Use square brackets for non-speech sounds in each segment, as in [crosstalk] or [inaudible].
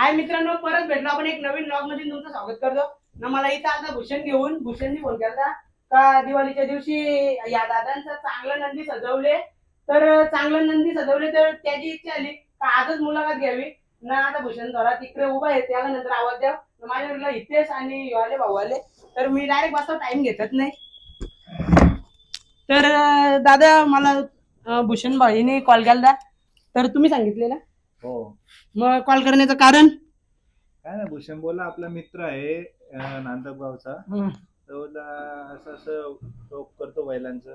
हाय मित्रांनो परत भेटलो. आपण एक नवीन ब्लॉगमध्ये तुमचं स्वागत करतो. ना मला इथं आता भूषण घेऊन भूषणनी फोन केला का दिवाळीच्या दिवशी या दादांचा चांगलं नंदी सजवले. तर चांगलं नंदी सजवले तर त्याची इच्छा आली. का आजच मुलाखत घ्यावी? ना आता भूषण थोडा तिकडे उभा आहे. त्याला नंतर आवाज द्या माझ्या माझ्याकडला हितेश आणि युवाले भाऊ आले. तर मी डायरेक्ट बसतो टाइम घेतच नाही. तर दादा मला भूषण भाईने कॉल केला तर तुम्ही सांगितलेला? हो. मग कॉल करण्याचं कारण? काय ना भूषण बोला आपला मित्र आहे अं, नांदगावचा हं. तो बोलला असं असं तो करतो बैलांचं.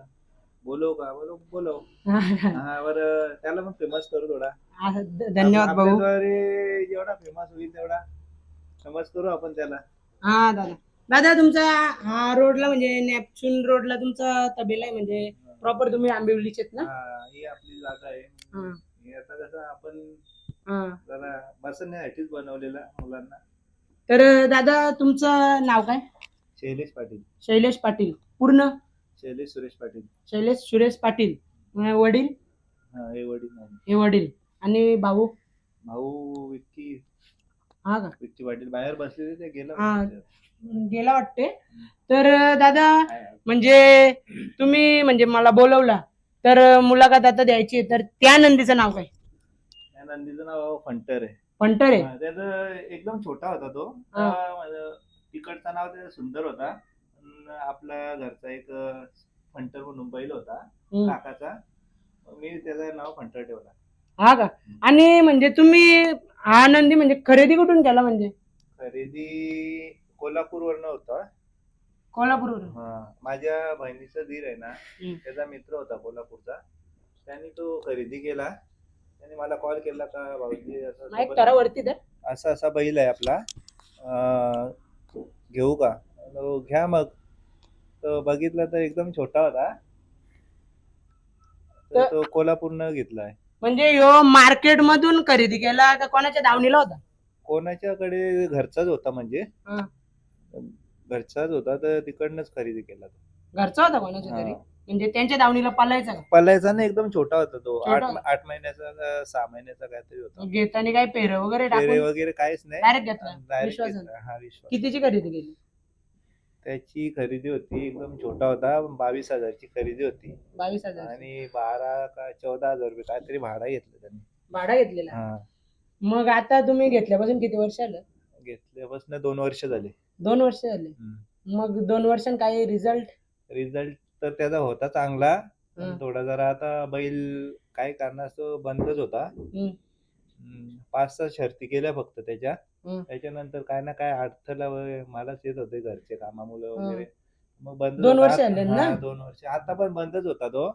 बोलव का? बोलव. हा, हा. बरं त्याला पण फेमस करू थोडा. ध- धन्यवाद भाऊ. आपल्याद्वारे जेवढा फेमस होईल तेवढा फेमस करू आपण त्याला. हा दादा. दादा तुमचा हा रोडला म्हणजे नॅपच्यून रोडला तुमचा तबेला आहे म्हणजे प्रॉपर तुम्ही आंबिवलीचे आहेत ना? हा, ही आपली जागा आहे. हा, ही आता कसं आपण. जरा बसण्यासाठीच बनवलेला मुलांना. तर दादा तुमचं नाव काय? शैलेश पाटील. शैलेश पाटील. पूर्ण? शैलेश सुरेश पाटील. शैलेश सुरेश पाटील. अं, वडील? हा हे वडील हे वडील. आणि भाऊ? भाऊ विक्की. हा का? विक्की पाटील. बाहेर बसलेले ते गेलं हा. वाटतं. गेला वाटते. तर अं, दादा काय? म्हणजे तुम्ही म्हणजे मला बोलवला. तर मुलाखत आता द्यायची आहे, तर त्या नंदीचं नाव काय? नंदीचं नाव फंटर आहे. पंटर आहे? हा, त्याचं एकदम छोटा होता तो. हा. माझं तिकडचं नाव त्याचं सुंदर होता. अन आपला घरचा एक अं, फंटर म्हणून बैल होता हम्म. काकाचा. मी त्याचं नाव फंटर ठेवला. हा का? आणि म्हणजे तुम्ही हा नंदी म्हणजे खरेदी कुठून केला म्हणजे? खरेदी कोल्हापूर वरनं होता. कोल्हापूरवरून? हा. माझ्या बहिणीचा धीर आहे ना. त्याचा मित्र होता कोल्हापूरचा. त्यांनी तो खरेदी केला. त्यांनी मला कॉल केला का भाऊजी? असं सोबत- तर असा असा बैल आहे आपला. अं, घेऊ का? तो घ्या मग. तो बघितला तर एकदम छोटा होता. तर तर- तो कोल्हापूरनं घेतलाय. म्हणजे ह्यो मार्केट मधून खरेदी केला का कोणाच्या दावणीला होता? कोणाच्याकडे? घरचाच होता म्हणजे. हा. घरचाच होता तर तिकडनंच खरेदी केला तो. घरचा होता कोणाच्या तरी? हा. म्हणजे त्यांच्या दावणीला पलायचा का? पलायचा ना एकदम छोटा होता तो. छोटा आठ होता? आठ महिन्याचा का सहा महिन्याचा काहीतरी होता. घेताना काय पेर वगैरे पेरे टाकून? वगैरे काहीच नाही. Direct घेतला? Direct विश्वासानं? घेतला. हा विश्वास कितीची खरेदी केली? त्याची खरेदी होती एकदम छोटा होता. बावीस हजारची खरेदी होती. बावीस हजार आणि बारा का चौदा हजार रुपये काहीतरी भाडा घेतलं त्यांनी. भाडा घेतलेला? हा. मग आता तुम्ही घेतल्यापासून किती वर्ष आलं घेतल्यापासून दोन वर्ष झाले. दोन वर्ष झाले. मग दोन वर्षांत काही रिझल्ट रिझल्ट तर त्याचा होता चांगला पण. थोडा जरा आता बैल काय कारणास्तव बंदच होता पाच सहा शर्ती केल्या फक्त त्याच्या. त्याच्यानंतर काय ना काय अडथळा वगैरे मलाच येत होते घरचे कामामुळे वगैरे मग बंद दोन. वर्ष झाले ना? दोन वर्ष आता पण बंदच होता तो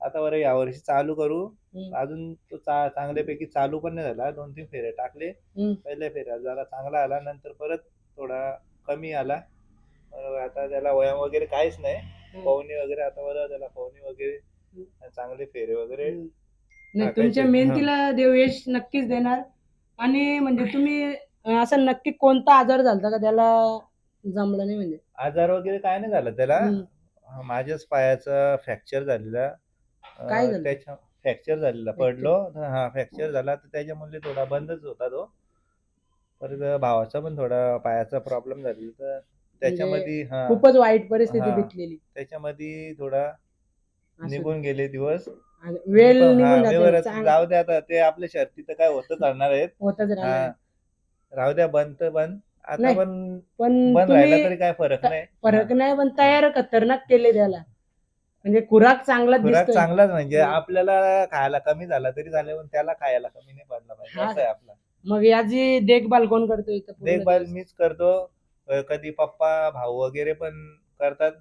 आता बरं यावर्षी चालू करू. अजून तो चांगल्यापैकी चालू पण नाही झाला दोन तीन फेऱ्या टाकले. पहिल्या फेऱ्या जरा चांगला आला नंतर परत थोडा कमी आला आता त्याला वयाम वगैरे काहीच नाही. पवनी वगैरे आता बरं त्याला पवनी वगैरे चांगले फेरे वगैरे. नाही. तुमच्या मेहनतीला देव यश नक्कीच देणार. आणि म्हणजे तुम्ही असं नक्की कोणता आजार झालता का? त्याला जमलं नाही म्हणजे. आजार वगैरे काय नाही झाला त्याला. हं. हा, माझ्याच पायाचा फ्रॅक्चर झालेला. काय झालं? त्याच्या फ्रॅक्चर झालेला. पडलो. हा फ्रॅक्चर झाला. तर त्याच्यामुळे थोडा बंदच होता तो. परत भावाचा पण थोडा पायाचा प्रॉब्लेम झालेला. तर त्याच्यामध्ये हा. म्हणजे खूपच वाईट परिस्थिती हा. बितलेली त्याच्यामध्ये थोडा असं. निघून गेले दिवस. वेळ पण हा, निघून जाते चांग- जाऊ द्या आता ते आपल्या शर्ती तर काय होतच राहणार आहेत. होतच हा. राहणार राहू द्या बंद तर बंद. आता नाही. पण पण बंद राहिला तुम्ही तरी काय फरक नाही. फरक नाही पण तयार खतरनाक केले त्याला. म्हणजे खुराक चांगला खुराक दिसतोय. चांगलाच म्हणजे. आपल्याला खायला कमी झाला तरी चालेल पण त्याला खायला कमी नाही पडला पाहिजे हा. असं आहे आपला. मग याची देखभाल कोण करतो इथं पूर्ण देखभाल दिवस? मीच करतो. कधी पप्पा भाऊ वगैरे पण करतात.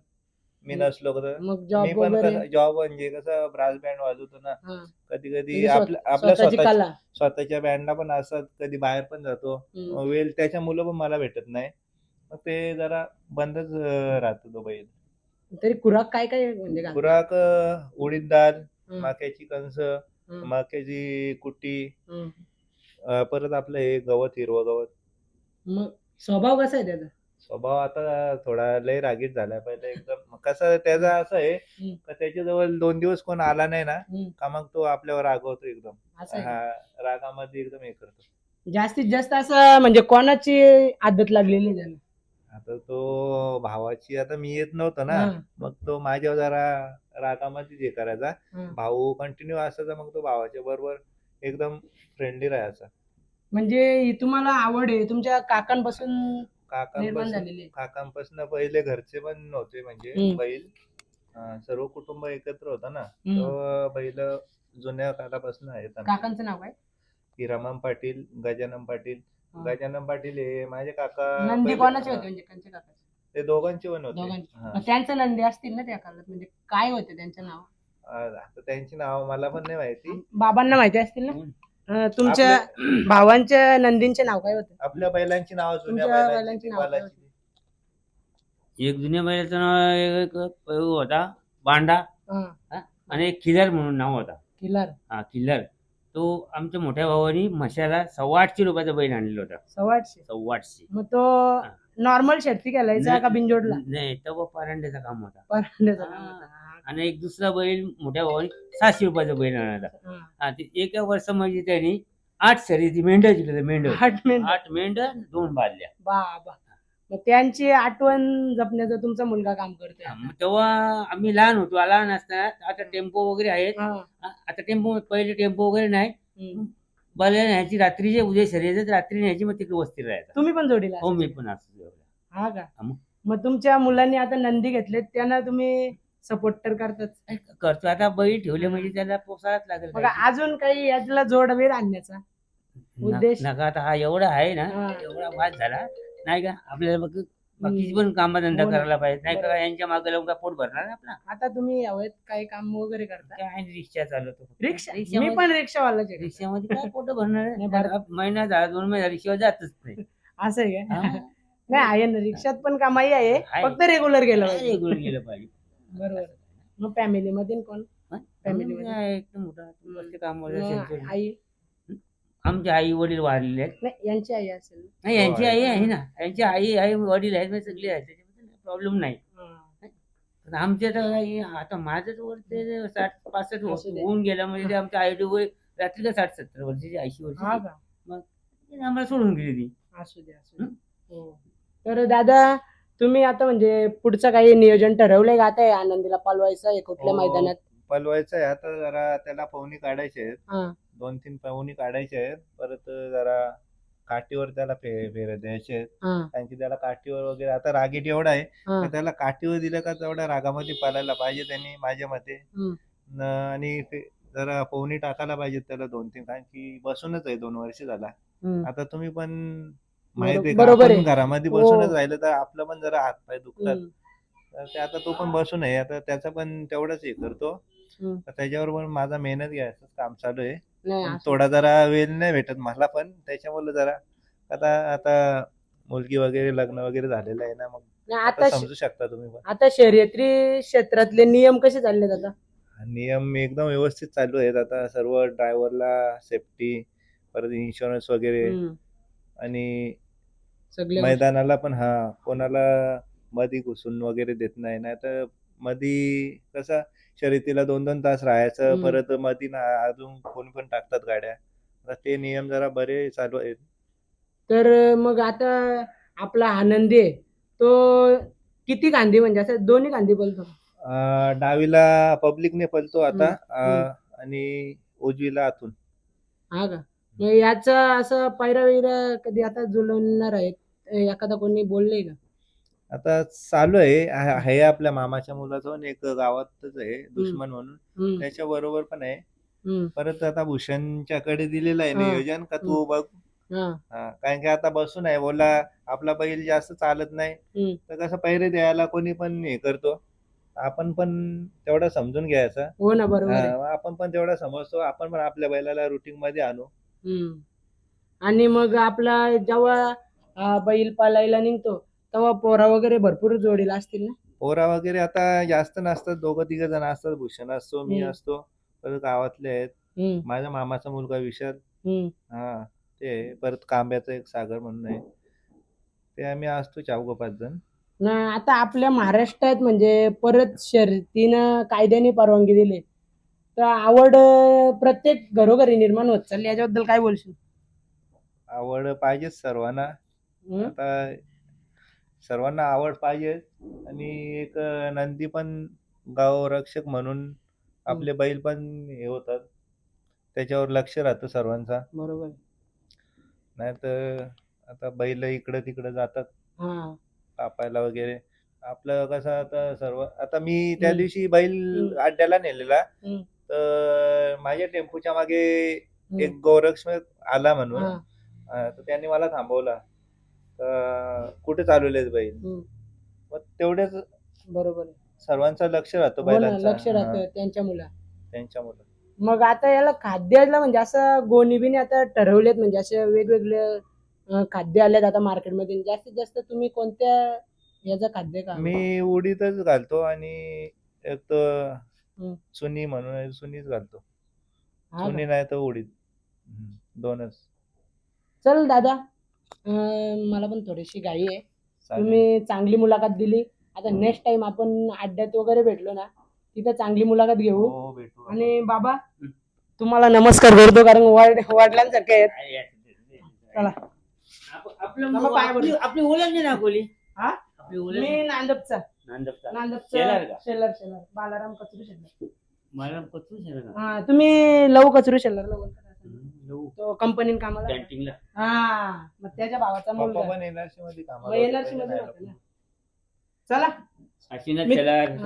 मी. नसलो तर. मग मी जॉब पण वगैरे? जॉब म्हणजे कसं ब्रास बँड वाजवतो ना हा. कधी कधी म्हणजे आपल्या आपल्या स्वतःची स्वतःच्या कला. स्वतःच्या बँडला पण असतात कधी बाहेर पण जातो. हम्म. वेळ त्याच्या मुलं पण मला भेटत नाही. मग ते जरा बंदच अ, राहतो तो बैल तरी खुराक काय काय म्हणजे घालतो? खुराक अ, उडीद डाळ हं, माक्याची कणस हं, माक्याची कुट्टी. हं. अ, परत आपलं हे गवत हिरवं गवत. मग स्वभाव कसा आहे त्याचा? स्वभाव आता थोडा लय रागीट झालाय पहिले एकदम कसं त्याचा असं आहे. का त्याच्याजवळ दोन दिवस कोण आला नाही ना हम्म. का मग तो आपल्यावर रागवतो एकदम असं आहे का? हा रागामध्ये एकदम हे करतो जास्तीत जास्त असं म्हणजे कोणाची आदत लागलेली आहे त्याला आता तो भावाची आता मी येत नव्हतो ना हा, मग तो माझ्यावर जरा रागामध्ये हे करायचा हा. भाऊ कंटिन्यू असायचा मग तो भावाच्या बरोबर एकदम फ्रेंडली राहायचा म्हणजे ही तुम्हाला आवड आहे तुमच्या काकांपासून निर्माण काकांपासून झालेली आहे. काकांपासून पहिले घरचे पण नव्हते म्हणजे हम्म. बैल अं, सर्व कुटुंब एकत्र होतं ना हम्म. तो बैल जुन्या काळापासून आहेत आमचे. काकांचं नाव काय हिरामन पाटील गजानन पाटील हा. गजानन पाटील हे माझे काका नंदी पहिले- कोणाचे होते म्हणजे कंचे काकाचे ते दोघांचे पण होते दोघांचे हा. मग त्यांचं नंदी असतील ना त्या काळात म्हणजे काय होते त्यांचं नाव अं, आता त्यांची नाव मला पण नाही माहिती बाबांना माहिती असतील ना अं, तुमच्या भावांच्या नंदींचे नाव काय होते? आपल्या बैलांची नाव जुन्या तुमच्या बैलांची बैलांची नावं काय बैलाची. एक जुन्या बैलाचं नाव एक होता बांडा. हा, आणि एक किलर म्हणून नाव होता. किल्लार हा किल्लर तो आमच्या मोठ्या भावानी मशाला सव्वा आठशे रुपयाचा बैल आणलेला होता. सव्वा आठशे सव्वा आठशे मग तो नॉर्मल शर्ती केलायचा का बिनजोडला नाही तेव्हा परांड्याचा काम होता. परांड्याचा. काम होता. आणि एक दुसरा बैल मोठ्या भावानी सातशे रुपयाचा बैल आणला हा. हा ते एका वर्षामध्ये त्यांनी आठ शर्यती मेंढ्या जिंकल्या मेंढ आठ मिनिट आठ मेंढ दोन बादल्या. बाबा. मग त्यांची आठवण जपण्याचं तुमचा मुलगा काम करतोय मग तेव्हा आम्ही लहान होतो लहान असताना आता टेम्पो वगैरे आहेत. हा. आता टेम्पो पहिले टेम्पो वगैरे नाही. हम्म. बैल न्यायची रात्रीचे उद्या शर्यत रात्री न्यायची मग तिकडे वस्ती राहायचा. तुम्ही पण जोडीला हो मी? पण असतो हा का? हा, मग. मग तुमच्या मुलांनी आता नंदी घेतलेत त्यांना तुम्ही सपोर्ट तर करतात करतो. आता बैल ठेवले म्हणजे त्याला पोसायलाच लागेल मग अजून काही यातला जोडवेर आणण्याचा न- उद्देश? नका आता हा एवढा आहे ना हा. एवढा वाद झाला नाही का? आपल्याला बघ बाकीची पण कामधंदा हो ना. करायला पाहिजे नाही बरोबर. का यांच्या मागे लावून का पोट भरणार ना आपला? आता तुम्ही यावेत काही काम वगैरे करता? काय रिक्षा चालवतो रिक्षा? मी रिक्षामध्ये- पण रिक्षावालाच आहे. रिक्षामध्ये काय पोट भरणार [laughs] नाही, आहे? महिना झाला दोन महिना रिक्षावर जातच नाही. [laughs] असं आहे का? हा. नाही आहे ना रिक्षात पण कमाई आहे. आहे. फक्त रेग्युलर गेलं काय पाहिजे. रेगुलर गेलं पाहिजे. बरोबर. मग फॅमिली मध्ये कोण? मग. काय एकदम मोठा. मग सेंचुरी. आई? आमचे आई वडील वारलेले आहेत. नाही यांची आई असेल नाही यांची आई आहे. ना. यांची आई आई वडील आहेत म्हणजे सगळे आहेत. त्याच्यामध्ये प्रॉब्लेम नाही. पण आमच्या तर काही- आता माझंच वर ते साठ पासष्ट दे. होऊन गेला म्हणजे आमच्या आई वय रात्री का साठ सत्तर वर्षाची ऐंशी हा वर्षाची का आम्हाला सोडून गेली ती. असू दे असू दे. हो. तर दादा तुम्ही आता म्हणजे पुढचं काही नियोजन ठरवलंय का? आता या आनंदीला पालवायचं आहे कुठल्या हो. मैदानात? पलवायचं आहे. आता जरा त्याला पवनी काढायचे आहेत. हा. दोन तीन पवनी काढायचे आहेत. परत जरा काठीवर त्याला फे फेरे द्यायचे आहेत. हा. कारण की त्याला काठीवर वगैरे आता रागीट एवढा आहे. हा. तर त्याला काठीवर दिलं का तेवढ्या रागामध्ये पालायला पाहिजे त्यांनी माझ्या मते. हम्म. न- आणि ते जरा पवनी टाकायला पाहिजे त्याला दोन तीन. कारण की बसूनच आहे. दोन वर्ष झाला. हम्म. आता तुम्ही पण माहिती आहे बरोबर घरामध्ये हो. बसूनच राहिलं तर आपलं पण जरा हातपाय दुखतात. हम्म. तर ते आता तो पण बसून आहे. आता त्याचा पण तेवढंच हे करतो. हम्म. तर त्याच्यावर पण माझा मेहनत घ्यायचं काम चालू आहे. नाही पण असू- थोडा जरा वेळ नाही भेटत मला पण. त्याच्यामुळे जरा आता आता मुलगी वगैरे लग्न वगैरे झालेलं आहे ना मग नाही, आता आता समजू शकता तुम्ही पण. आता शर्यत्री क्षेत्रातले नियम कसे चाललेत आता? नियम एकदम व्यवस्थित चालू आहेत. आता सर्व ड्रायव्हरला सेफ्टी परत इन्शुरन्स वगैरे हम्म. आणि सगळे मैदानाला पण हा कोणाला मधी घुसून वगैरे देत नाही. नाही तर मधी कसं शर्यतीला दोन दोन तास राहायचं हम्म. परत मधी ना- अजून कोणी पण टाकतात गाड्या. आता ते नियम जरा बरे चालू आहेत. तर मग आता आपला आनंदी आहे. तो किती गांधी म्हणजे असं दोन्ही गांधी बोलतो अं, डावीला पब्लिकने पलतो आता. अं, आणि उजवीला आतून. हा का? मग याचा असं पायरा वैरा कधी आता जुळवणार आहेत? एखादा कोणी बोलले का? आता चालू आहे. आहे आहे आपल्या मामाच्या मुलाचं पण एक गावातच आहे दुश्मन म्हणून. हम्म, त्याच्या बरोबर पण आहे. हम्म, परत आता भूषणच्याकडे दिलेलं आहे हा. नियोजन का तू बघ हा, हा, कारण की आता बसून आहे. बोला आपला बैल जास्त चालत नाही. तर कसं पैरे द्यायला कोणी पण हे करतो. आपण पण तेवढं समजून घ्यायचं. हो ना बरोबर आहे. हा, आपण पण तेवढं समजतो. आपण पण आपल्या बैलाला रुटीन मध्ये आणू. हम्म. आणि मग आपला जेव्हा अं, बैल पालायला निघतो तेव्हा पोरा वगैरे भरपूर जोडीला असतील ना पोरा वगैरे आता जास्त नसतात दोघं तिघ जण असतात भूषण असतो मी हम्म. असतो परत गावातले आहेत हम्म, माझ्या मामाचा मुलगा विशाल हम्म. हा ते आहे. परत कांब्याचं एक सागर म्हणून आहे ते आम्ही असतो चौघ पाच जण ना आता आपल्या महाराष्ट्रात म्हणजे परत शर्यतीनं कायद्याने परवानगी दिली तर आवड अं, प्रत्येक घरोघरी निर्माण होत चालली याच्याबद्दल काय बोलशील आवड पाहिजेच सर्वांना? आता सर्वांना आवड पाहिजे आणि एक नंदी पण गाव रक्षक म्हणून आपले बैल पण हे होतात त्याच्यावर लक्ष राहतं सर्वांचा बरोबर. नाही तर आता बैल इकडं तिकडं जातात हा कापायला वगैरे आपलं कसं आता सर्व आता मी त्या हम्म. दिवशी बैल हम्म. अड्ड्याला नेलेला हम्म. तर माझ्या टेम्पोच्या मागे हम्म. एक गोरक्षक आला म्हणून हा. अं, तर त्यांनी मला थांबवला कुठे चालवलेत बैल हम्म. मग तेवढेच बरोबर आहे. सर्वांचं लक्ष राहतं हो ना बैलांचं. लक्ष राहतं त्यांच्या मुला. हा, त्यांच्यामुळं मग आता याला खाद्याला म्हणजे असं गोणी बिनी आता ठरवलेत म्हणजे असे वेगवेगळे अं, खाद्य आलेत आता मार्केटमध्ये. जास्तीत जास्त तुम्ही कोणत्या याचं खाद्य का? मी उडीतच घालतो आणि एक तर हम्म. सुनी म्हणून आहे, सुनीच घालतो. हा का? सुनी नाही तर उडीद. हम्म, दोनच. चल दादा. अं, मला पण थोडीशी घाई आहे. चालेल. तुम्ही चांगली मुलाखत दिली. आता नेक्स्ट टाइम आपण अड्ड्यात वगैरे भेटलो ना तिथं चांगली मुलाखत घेऊ. हो भेटू आणि बाबा तुम्हाला नमस्कार करतो कारण वड वडिलांसारखे आहेत. चला. आप- आपलं पाय आपली ओळख नाही दाखवली हा? आपली ओळख मी नांदपचा. नांदपचा. नांदपचा शेलार का? शेलर शेलर. बालाराम कचरू शेलर. मला हा तुम्ही लव कचरू बोलता. लवू. तो कंपनीत कामाला कॅन्टीनला हा मग त्याच्या भावाचा पप्पा मुलगा. पण एनआरसी मध्ये कामाला होते, पहिले मध्ये होते ना. चला. मी-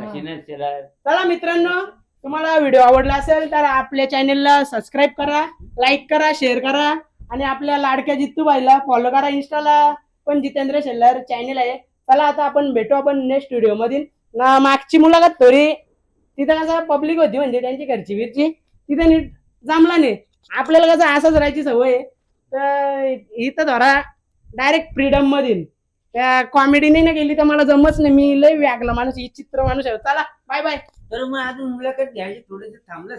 हा. चला मित्रांनो तुम्हाला व्हिडिओ आवडला असेल तर आपल्या चॅनेलला सबस्क्राईब करा लाईक करा शेअर करा. आणि आपल्या लाडक्या जित्तूबाईला फॉलो करा इंस्टाला पण जितेंद्र शेल्लर चॅनेल आहे. चला आता आपण भेटू आपण नेक्स्ट व्हिडिओ मधील. ना मागची मुलाखत थोडी. तिथं कसं पब्लिक होती म्हणजे त्यांची घरची विरची तिथे नीट जमला नाही. आपल्याला कसं असंच राहायची सवय आहे. तर इथं धरा डायरेक्ट फ्रीडम मधील. त्या कॉमेडीने ना गेली तर मला जमच नाही. मी लय व्यागला. माणूस ही चित्र माणूस आहे. चला बाय बाय तर मग अजून मुलाखत घ्यायची थोडस थांबलं.